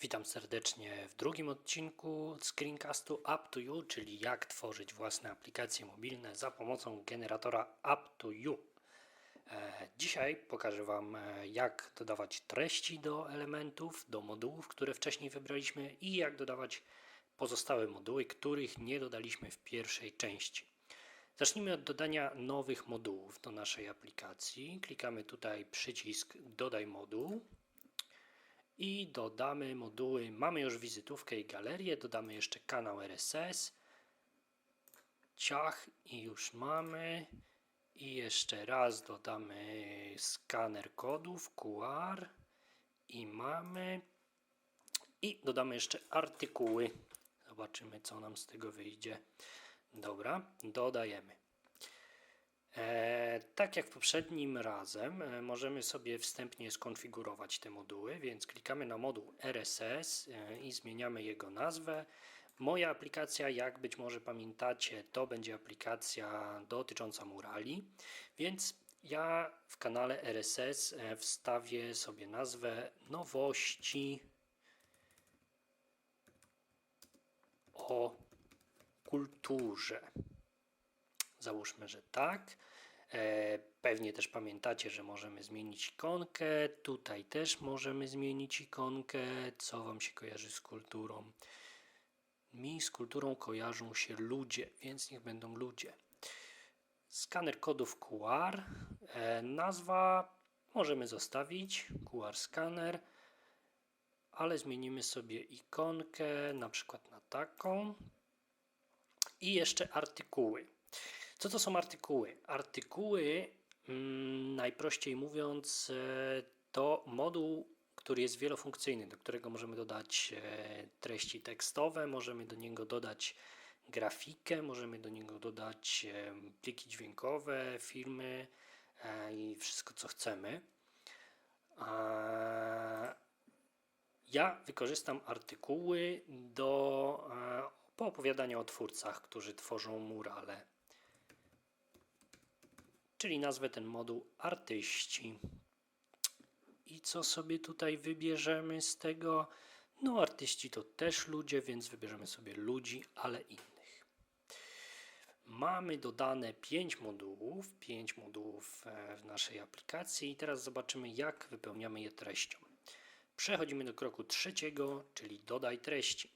Witam serdecznie w drugim odcinku screencastu Up to You, czyli jak tworzyć własne aplikacje mobilne za pomocą generatora Up to You. E, Dzisiaj pokażę Wam, e, jak dodawać treści do elementów, do modułów, które wcześniej wybraliśmy i jak dodawać pozostałe moduły, których nie dodaliśmy w pierwszej części. Zacznijmy od dodania nowych modułów do naszej aplikacji. Klikamy tutaj przycisk Dodaj moduł i dodamy moduły. Mamy już wizytówkę i galerię, dodamy jeszcze kanał RSS, ciach i już mamy. I jeszcze raz dodamy skaner kodów QR i mamy. I dodamy jeszcze artykuły. Zobaczymy, co nam z tego wyjdzie. Dobra, dodajemy. Tak jak poprzednim razem, e, możemy sobie wstępnie skonfigurować te moduły, więc klikamy na moduł RSS e, i zmieniamy jego nazwę. Moja aplikacja, jak być może pamiętacie, to będzie aplikacja dotycząca murali, więc ja w kanale RSS e, wstawię sobie nazwę nowości o kulturze. Załóżmy, że tak. E, Pewnie też pamiętacie, że możemy zmienić ikonkę. Tutaj też możemy zmienić ikonkę. Co Wam się kojarzy z kulturą? Mi z kulturą kojarzą się ludzie, więc niech będą ludzie. Skaner kodów QR. E, Nazwa możemy zostawić. QR skaner. Ale zmienimy sobie ikonkę na przykład na taką. I jeszcze artykuły. Co to są artykuły? Artykuły, mm, najprościej mówiąc, e, to moduł, który jest wielofunkcyjny, do którego możemy dodać e, treści tekstowe, możemy do niego dodać grafikę, możemy do niego dodać e, pliki dźwiękowe, filmy i wszystko, co chcemy. Ja wykorzystam artykuły do poopowiadania o twórcach, którzy tworzą murale czyli nazwę ten moduł artyści. I co sobie tutaj wybierzemy z tego? No, artyści to też ludzie, więc wybierzemy sobie ludzi, ale innych. Mamy dodane 5 modułów, 5 modułów e, w naszej aplikacji i teraz zobaczymy, jak wypełniamy je treścią. Przechodzimy do kroku trzeciego, czyli dodaj treści.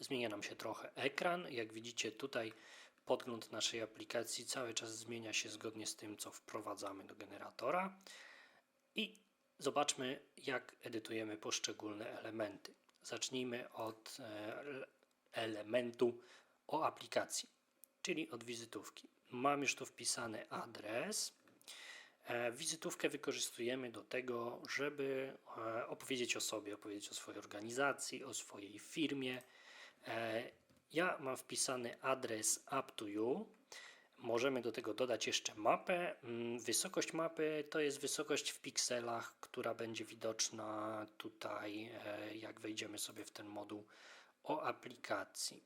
Zmienia nam się trochę ekran. Jak widzicie tutaj podgląd naszej aplikacji cały czas zmienia się zgodnie z tym, co wprowadzamy do generatora. I zobaczmy, jak edytujemy poszczególne elementy. Zacznijmy od e, elementu o aplikacji, czyli od wizytówki. Mam już tu wpisany adres. E, Wizytówkę wykorzystujemy do tego, żeby e, opowiedzieć o sobie, opowiedzieć o swojej organizacji, o swojej firmie. Ja mam wpisany adres up to you. Możemy do tego dodać jeszcze mapę. Mm, Wysokość mapy to jest wysokość w pikselach, która będzie widoczna tutaj, e, jak wejdziemy sobie w ten moduł o aplikacji.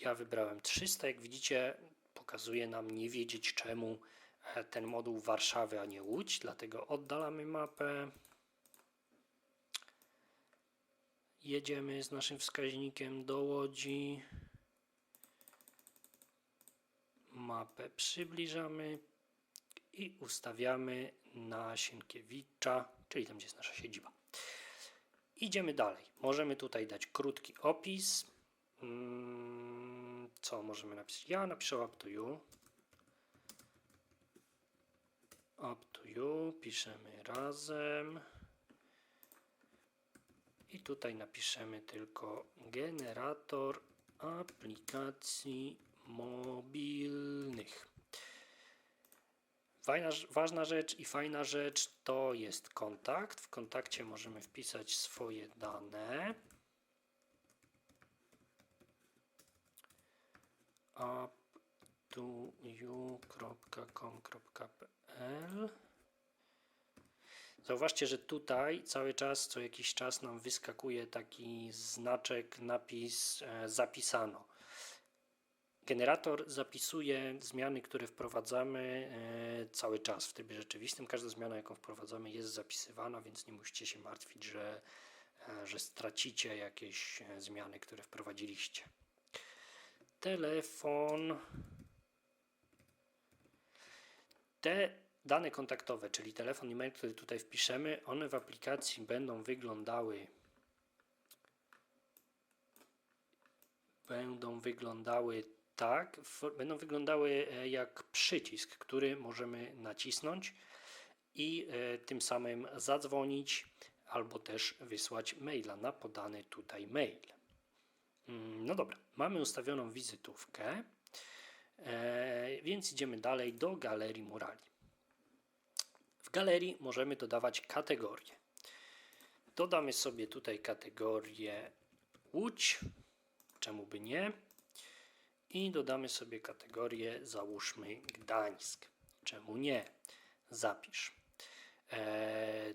Ja wybrałem 300. Jak widzicie, pokazuje nam nie wiedzieć czemu e, ten moduł Warszawy, a nie Łódź, dlatego oddalamy mapę. Jedziemy z naszym wskaźnikiem do Łodzi. Mapę przybliżamy i ustawiamy na Sienkiewicza, czyli tam, gdzie jest nasza siedziba. Idziemy dalej. Możemy tutaj dać krótki opis. Mm, Co możemy napisać? Ja napiszę up to you. Up to you. Piszemy razem. I tutaj napiszemy tylko generator aplikacji mobilnych. Fajna, ważna rzecz i fajna rzecz to jest kontakt. W kontakcie możemy wpisać swoje dane. uptoyou.com.pl Zauważcie, że tutaj cały czas, co jakiś czas nam wyskakuje taki znaczek, napis e, zapisano. Generator zapisuje zmiany, które wprowadzamy e, cały czas w trybie rzeczywistym. Każda zmiana, jaką wprowadzamy, jest zapisywana, więc nie musicie się martwić, że e, że stracicie jakieś zmiany, które wprowadziliście. Telefon. Te dane kontaktowe, czyli telefon i mail, który tutaj wpiszemy, one w aplikacji będą wyglądały będą wyglądały tak, będą wyglądały e, jak przycisk, który możemy nacisnąć i e, tym samym zadzwonić albo też wysłać maila na podany tutaj mail. Mm, No dobra, mamy ustawioną wizytówkę, e, więc idziemy dalej do galerii murali. Galerii możemy dodawać kategorie. Dodamy sobie tutaj kategorię Łódź, czemu by nie? I dodamy sobie kategorię, załóżmy Gdańsk, czemu nie? Zapisz. E,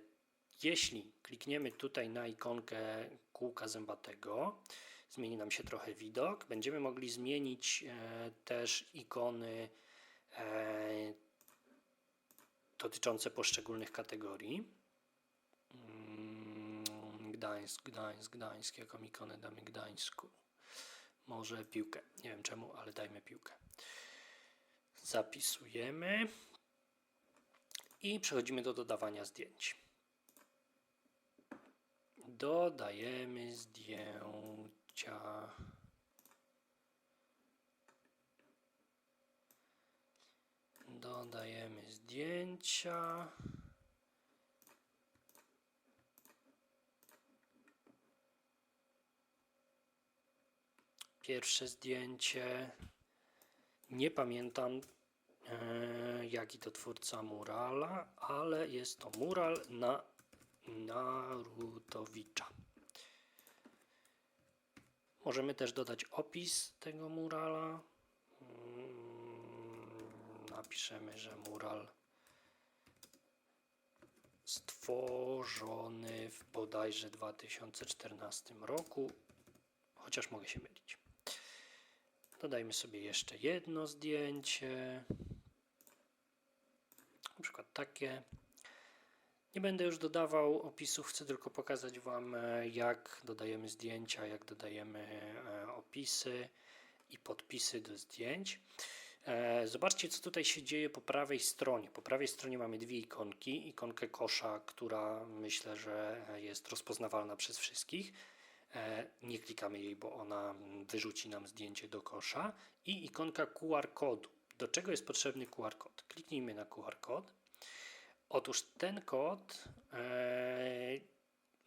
jeśli klikniemy tutaj na ikonkę kółka zębatego, zmieni nam się trochę widok. Będziemy mogli zmienić e, też ikony e, dotyczące poszczególnych kategorii. Mm, Gdańsk, Gdańsk, Gdańsk. Jaką ikonę damy Gdańsku? Może piłkę. Nie wiem czemu, ale dajmy piłkę. Zapisujemy i przechodzimy do dodawania zdjęć. Dodajemy zdjęcia. Dodajemy zdjęcia. Pierwsze zdjęcie. Nie pamiętam e, jaki to twórca murala, ale jest to mural na Narutowicza. Możemy też dodać opis tego murala. Napiszemy, że mural stworzony w bodajże 2014 roku, chociaż mogę się mylić. Dodajmy sobie jeszcze jedno zdjęcie. Na przykład takie. Nie będę już dodawał opisów, chcę tylko pokazać Wam, e, jak dodajemy zdjęcia, jak dodajemy e, opisy i podpisy do zdjęć. E, Zobaczcie, co tutaj się dzieje po prawej stronie. Po prawej stronie mamy dwie ikonki. Ikonkę kosza, która myślę, że jest rozpoznawalna przez wszystkich. E, Nie klikamy jej, bo ona wyrzuci nam zdjęcie do kosza. I ikonka QR kodu. Do czego jest potrzebny QR kod? Kliknijmy na QR kod. Otóż ten kod e,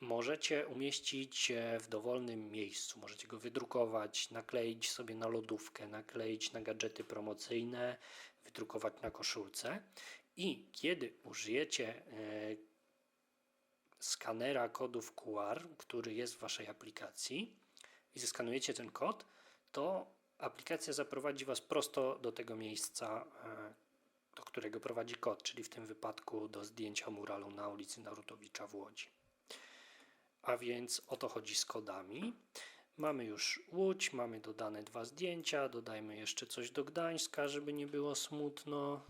możecie umieścić e, w dowolnym miejscu. Możecie go wydrukować, nakleić sobie na lodówkę, nakleić na gadżety promocyjne, wydrukować na koszulce. I kiedy użyjecie e, skanera kodów QR, który jest w Waszej aplikacji i zeskanujecie ten kod, to aplikacja zaprowadzi Was prosto do tego miejsca, e, do którego prowadzi kod, czyli w tym wypadku do zdjęcia muralu na ulicy Narutowicza w Łodzi. A więc o to chodzi z kodami. Mamy już Łódź, mamy dodane dwa zdjęcia, dodajmy jeszcze coś do Gdańska, żeby nie było smutno.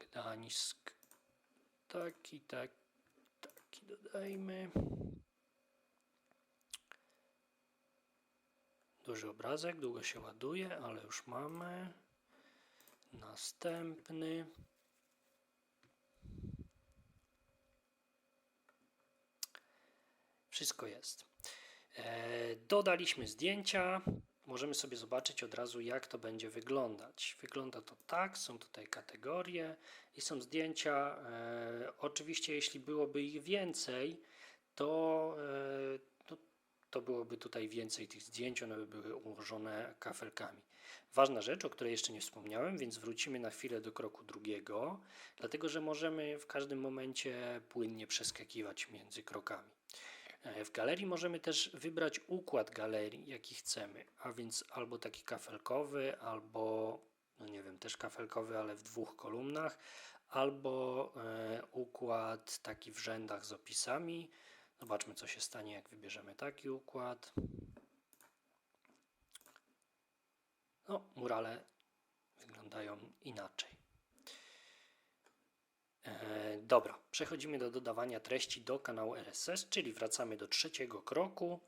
Gdańsk. Taki, tak, taki dodajmy. Duży obrazek, długo się ładuje, ale już mamy. Następny. Wszystko jest. E, dodaliśmy zdjęcia. Możemy sobie zobaczyć od razu, jak to będzie wyglądać. Wygląda to tak, są tutaj kategorie i są zdjęcia. E, oczywiście, jeśli byłoby ich więcej, to, e, to, to byłoby tutaj więcej tych zdjęć, one by były ułożone kafelkami. Ważna rzecz, o której jeszcze nie wspomniałem, więc wrócimy na chwilę do kroku drugiego, dlatego że możemy w każdym momencie płynnie przeskakiwać między krokami. E, W galerii możemy też wybrać układ galerii, jaki chcemy, a więc albo taki kafelkowy, albo, no nie wiem, też kafelkowy, ale w dwóch kolumnach, albo e, układ taki w rzędach z opisami. Zobaczmy, co się stanie, jak wybierzemy taki układ. No, murale wyglądają inaczej. Dobra, przechodzimy do dodawania treści do kanału RSS, czyli wracamy do trzeciego kroku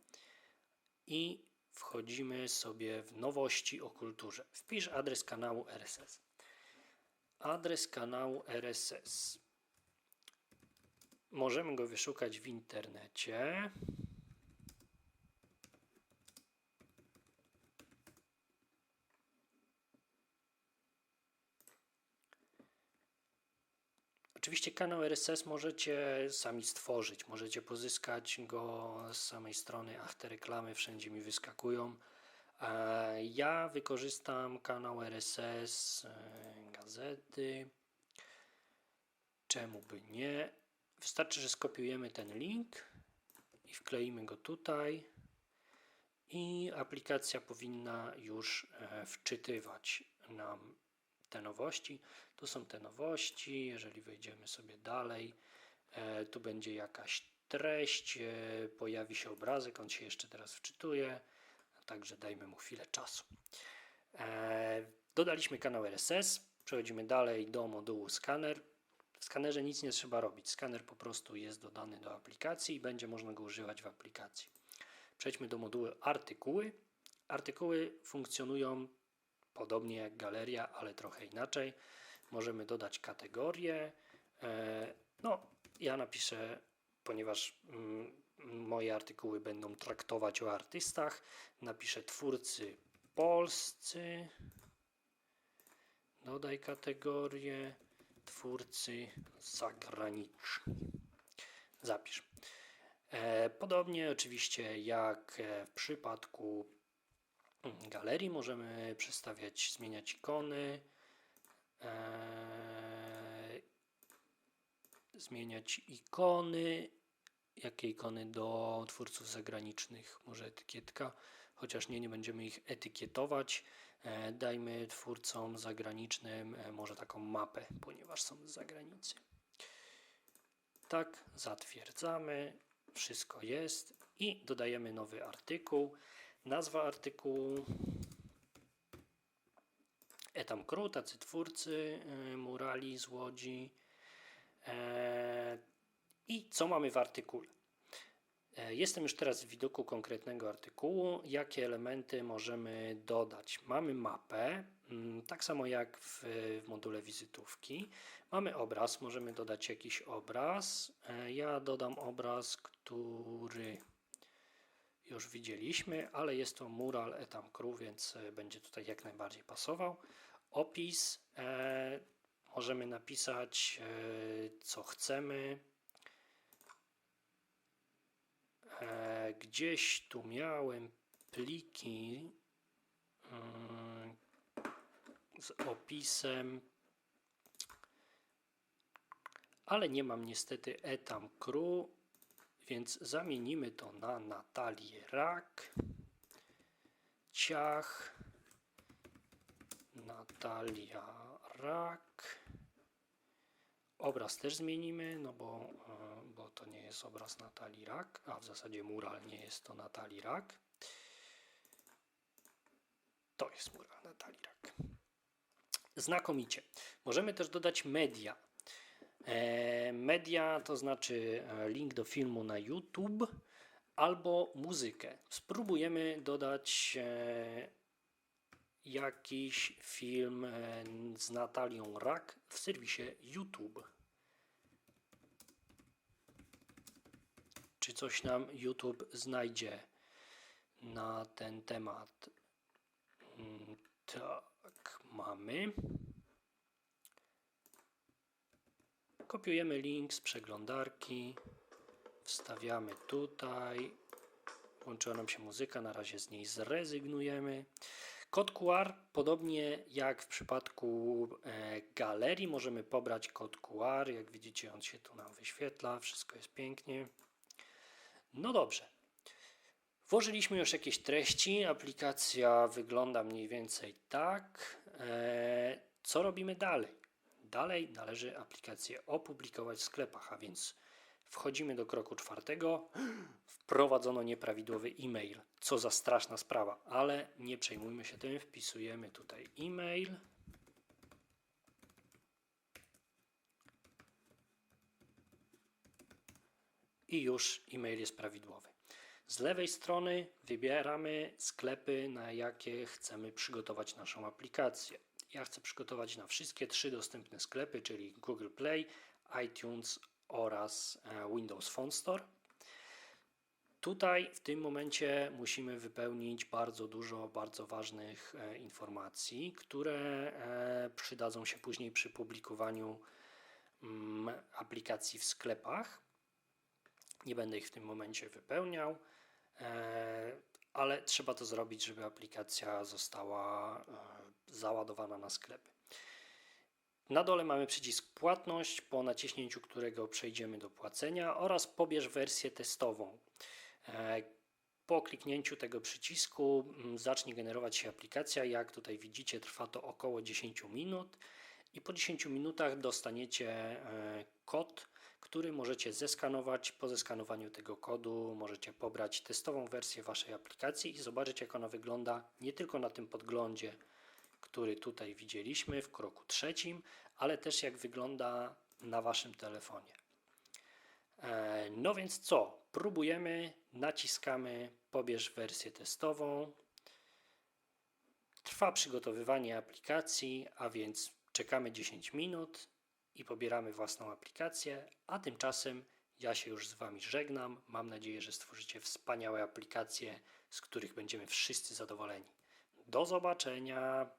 i wchodzimy sobie w nowości o kulturze. Wpisz adres kanału RSS. Adres kanału RSS. Możemy go wyszukać w internecie. Oczywiście kanał RSS możecie sami stworzyć, możecie pozyskać go z samej strony, ach te reklamy wszędzie mi wyskakują. E, Ja wykorzystam kanał RSS e, gazety. Czemu by nie? Wystarczy, że skopiujemy ten link i wkleimy go tutaj i aplikacja powinna już e, wczytywać nam te nowości. Tu są te nowości. Jeżeli wejdziemy sobie dalej, e, tu będzie jakaś treść, e, pojawi się obrazek, on się jeszcze teraz wczytuje, także dajmy mu chwilę czasu. E, Dodaliśmy kanał RSS, przechodzimy dalej do modułu skaner. W skanerze nic nie trzeba robić. Skaner po prostu jest dodany do aplikacji i będzie można go używać w aplikacji. Przejdźmy do modułu artykuły. Artykuły funkcjonują podobnie jak galeria, ale trochę inaczej. Możemy dodać kategorie. No, ja napiszę, ponieważ mm, moje artykuły będą traktować o artystach, napiszę twórcy polscy. Dodaj kategorię twórcy zagraniczni. Zapisz. E, Podobnie oczywiście jak e, w przypadku galerii możemy przestawiać, zmieniać ikony, e, zmieniać ikony. Jakie ikony do twórców zagranicznych? Może etykietka, chociaż nie, nie będziemy ich etykietować. E, Dajmy twórcom zagranicznym e, może taką mapę, ponieważ są z zagranicy. Tak, zatwierdzamy, wszystko jest i dodajemy nowy artykuł. Nazwa artykułu Etam Kru, tacy twórcy y, murali z Łodzi. E, I co mamy w artykule? E, Jestem już teraz w widoku konkretnego artykułu. Jakie elementy możemy dodać? Mamy mapę, mm, tak samo jak w, w module wizytówki. Mamy obraz, możemy dodać jakiś obraz. E, Ja dodam obraz, który już widzieliśmy, ale jest to mural Etam Kru, więc e, będzie tutaj jak najbardziej pasował. Opis e, możemy napisać, e, co chcemy. E, gdzieś tu miałem pliki mm, z opisem, ale nie mam niestety Etam Kru, więc zamienimy to na Natalię Rak. Ciach. Natalia Rak. Obraz też zmienimy, no bo, e, bo to nie jest obraz Natalii Rak, a w zasadzie mural nie jest to Natalii Rak. To jest mural Natalii Rak. Znakomicie. Możemy też dodać media. E, media to znaczy e, link do filmu na YouTube albo muzykę. Spróbujemy dodać e, jakiś film z Natalią Rak w serwisie YouTube. Czy coś nam YouTube znajdzie na ten temat? Mm, Tak, mamy. Kopiujemy link z przeglądarki, wstawiamy tutaj. Włączyła nam się muzyka, na razie z niej zrezygnujemy. Kod QR, podobnie jak w przypadku e, galerii, możemy pobrać kod QR. Jak widzicie, on się tu nam wyświetla, wszystko jest pięknie. No dobrze. Włożyliśmy już jakieś treści, aplikacja wygląda mniej więcej tak. E, co robimy dalej? Dalej należy aplikację opublikować w sklepach, a więc wchodzimy do kroku czwartego. Wprowadzono nieprawidłowy e-mail. Co za straszna sprawa, ale nie przejmujmy się tym. Wpisujemy tutaj e-mail. i już e-mail jest prawidłowy. Z lewej strony wybieramy sklepy, na jakie chcemy przygotować naszą aplikację. Ja chcę przygotować na wszystkie trzy dostępne sklepy, czyli Google Play, iTunes oraz e, Windows Phone Store. Tutaj w tym momencie musimy wypełnić bardzo dużo bardzo ważnych e, informacji, które e, przydadzą się później przy publikowaniu mm, aplikacji w sklepach. Nie będę ich w tym momencie wypełniał, ale trzeba to zrobić, żeby aplikacja została załadowana na sklepy. Na dole mamy przycisk płatność, po naciśnięciu którego przejdziemy do płacenia oraz pobierz wersję testową. E, Po kliknięciu tego przycisku mm, zacznie generować się aplikacja. Jak tutaj widzicie, trwa to około 10 minut i po 10 minutach dostaniecie e, kod, który możecie zeskanować. Po zeskanowaniu tego kodu możecie pobrać testową wersję waszej aplikacji i zobaczyć, jak ona wygląda nie tylko na tym podglądzie, który tutaj widzieliśmy w kroku trzecim, ale też jak wygląda na waszym telefonie. E, No więc co? Próbujemy, naciskamy pobierz wersję testową. Trwa przygotowywanie aplikacji, a więc czekamy 10 minut i pobieramy własną aplikację, a tymczasem ja się już z Wami żegnam. Mam nadzieję, że stworzycie wspaniałe aplikacje, z których będziemy wszyscy zadowoleni. Do zobaczenia!